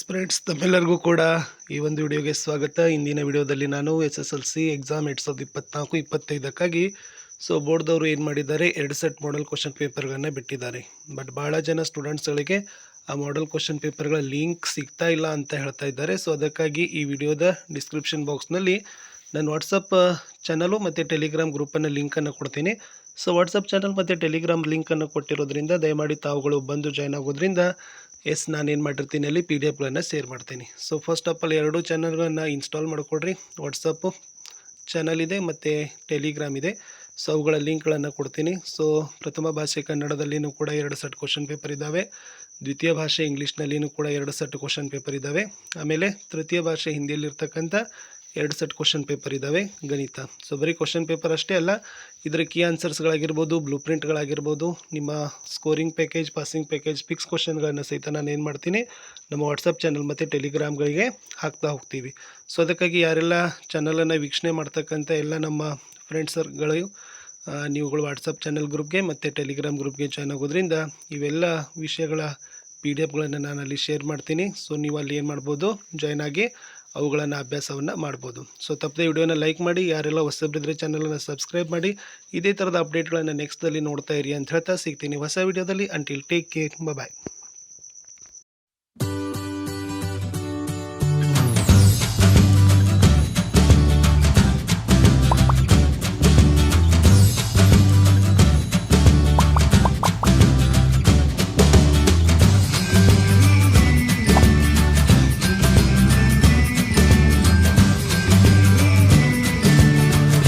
Friends ತಮ್ಮೆಲ್ಲರಿಗೂ ಕೂಡ ಈ ಒಂದು ವಿಡಿಯೋಗೆ ಸ್ವಾಗತ. ಇಂದಿನ ವಿಡಿಯೋದಲ್ಲಿ ನಾನು S S L C exam ಎರಡು ಸಾವಿರದ ಇಪ್ಪತ್ನಾಲ್ಕು, ಇಪ್ಪತ್ತೈದಕ್ಕಾಗಿ ಸೊ ಬೋರ್ಡ್ದವರು ಏನು ಮಾಡಿದ್ದಾರೆ, ಎರಡು ಸೆಟ್ ಮಾಡಲ್ ಕ್ವಶನ್ ಪೇಪರ್ಗಳನ್ನು ಬಿಟ್ಟಿದ್ದಾರೆ. ಬಟ್ ಭಾಳ ಜನ ಸ್ಟೂಡೆಂಟ್ಸ್ಗಳಿಗೆ ಆ ಮಾಡಲ್ ಕ್ವಶನ್ ಪೇಪರ್ಗಳ ಲಿಂಕ್ ಸಿಗ್ತಾ ಇಲ್ಲ ಅಂತ ಹೇಳ್ತಾ ಇದ್ದಾರೆ. ಸೊ ಅದಕ್ಕಾಗಿ ಈ ವಿಡಿಯೋದ ಡಿಸ್ಕ್ರಿಪ್ಷನ್ ಬಾಕ್ಸ್ನಲ್ಲಿ ನಾನು ವಾಟ್ಸಪ್ ಚಾನಲು ಮತ್ತು ಟೆಲಿಗ್ರಾಮ್ ಗ್ರೂಪನ್ನು ಲಿಂಕನ್ನು ಕೊಡ್ತೀನಿ. ಸೊ ವಾಟ್ಸಪ್ ಚಾನಲ್ ಮತ್ತು ಟೆಲಿಗ್ರಾಮ್ ಲಿಂಕನ್ನು ಕೊಟ್ಟಿರೋದ್ರಿಂದ ದಯಮಾಡಿ ತಾವುಗಳು ಬಂದು ಜಾಯ್ನ್ ಆಗೋದ್ರಿಂದ ಎಸ್, ನಾನೇನು ಮಾಡಿರ್ತೀನಿ ಅಲ್ಲಿ ಪಿ ಡಿ ಎಫ್ಗಳನ್ನು ಶೇರ್ ಮಾಡ್ತೀನಿ. ಸೊ ಫಸ್ಟ್ ಆಫ್ ಆಲ್ ಎರಡು ಚಾನಲ್ಗಳನ್ನು ಇನ್ಸ್ಟಾಲ್ ಮಾಡಿಕೊಡ್ರಿ. ವಾಟ್ಸಪ್ಪು ಚಾನಲ್ ಇದೆ ಮತ್ತು ಟೆಲಿಗ್ರಾಮ್ ಇದೆ. ಸೊ ಅವುಗಳ ಲಿಂಕ್ಗಳನ್ನು ಕೊಡ್ತೀನಿ. ಸೊ ಪ್ರಥಮ ಭಾಷೆ ಕನ್ನಡದಲ್ಲಿಯೂ ಕೂಡ ಎರಡು ಸೆಟ್ ಕ್ವಶನ್ ಪೇಪರ್ ಇದ್ದಾವೆ. ದ್ವಿತೀಯ ಭಾಷೆ ಇಂಗ್ಲೀಷ್ನಲ್ಲಿಯೂ ಕೂಡ ಎರಡು ಸೆಟ್ ಕ್ವಶನ್ ಪೇಪರ್ ಇದ್ದಾವೆ. ಆಮೇಲೆ ತೃತೀಯ ಭಾಷೆ ಹಿಂದಿಯಲ್ಲಿರ್ತಕ್ಕಂಥ ಎರಡು ಸೆಟ್ ಕ್ವಶನ್ ಪೇಪರ್ ಇದ್ದಾವೆ ಗಣಿತ. ಸೊ ಬರೀ ಕ್ವಶನ್ ಪೇಪರ್ ಅಷ್ಟೇ ಅಲ್ಲ ಇದರ ಕೀ ಆನ್ಸರ್ಸ್ಗಳಾಗಿರ್ಬೋದು ಬ್ಲೂ ಪ್ರಿಂಟ್ಗಳಾಗಿರ್ಬೋದು ನಿಮ್ಮ scoring package passing package fix ಕ್ವಶನ್ಗಳನ್ನು ಸಹಿತ ನಾನು ಏನು ಮಾಡ್ತೀನಿ, ನಮ್ಮ ವಾಟ್ಸಪ್ ಚಾನಲ್ ಮತ್ತು ಟೆಲಿಗ್ರಾಮ್ಗಳಿಗೆ ಹಾಕ್ತಾ ಹೋಗ್ತೀವಿ. ಸೊ ಅದಕ್ಕಾಗಿ ಯಾರೆಲ್ಲ ಚಾನಲನ್ನು ವೀಕ್ಷಣೆ ಮಾಡ್ತಕ್ಕಂಥ ಎಲ್ಲ ನಮ್ಮ ಫ್ರೆಂಡ್ಸರ್ಗಳು ನೀವುಗಳು ವಾಟ್ಸಪ್ ಚಾನಲ್ ಗ್ರೂಪ್ಗೆ ಮತ್ತು ಟೆಲಿಗ್ರಾಮ್ ಗ್ರೂಪ್ಗೆ ಜಾಯ್ನ್ ಆಗೋದ್ರಿಂದ ಇವೆಲ್ಲ ವಿಷಯಗಳ ಪಿ ಡಿ ಎಫ್ಗಳನ್ನು ನಾನು ಅಲ್ಲಿ ಶೇರ್ ಮಾಡ್ತೀನಿ. ಸೊ ನೀವು ಅಲ್ಲಿ ಏನು ಮಾಡ್ಬೋದು ಜಾಯ್ನ್ ಆಗಿ ಅವುಗಳನ್ನು ಅಭ್ಯಾಸವನ್ನು ಮಾಡ್ಬೋದು. ಸೊ ತಪ್ಪದೆ ವಿಡಿಯೋನ ಲೈಕ್ ಮಾಡಿ, ಯಾರೆಲ್ಲ ಹೊಸಬ್ರಿದ್ರೆ ಚಾನಲನ್ನು ಸಬ್ಸ್ಕ್ರೈಬ್ ಮಾಡಿ, ಇದೇ ಥರದ ಅಪ್ಡೇಟ್ಗಳನ್ನು ನೆಕ್ಸ್ಟಲ್ಲಿ ನೋಡ್ತಾ ಇರಿ ಅಂತ ಹೇಳ್ತಾ ಸಿಗ್ತೀನಿ. ಹೊಸ ವಿಡಿಯೋದಲ್ಲಿ ಅಂಟಿಲ್ ಟೇಕ್ ಕೇರ್ ಬಾಯ್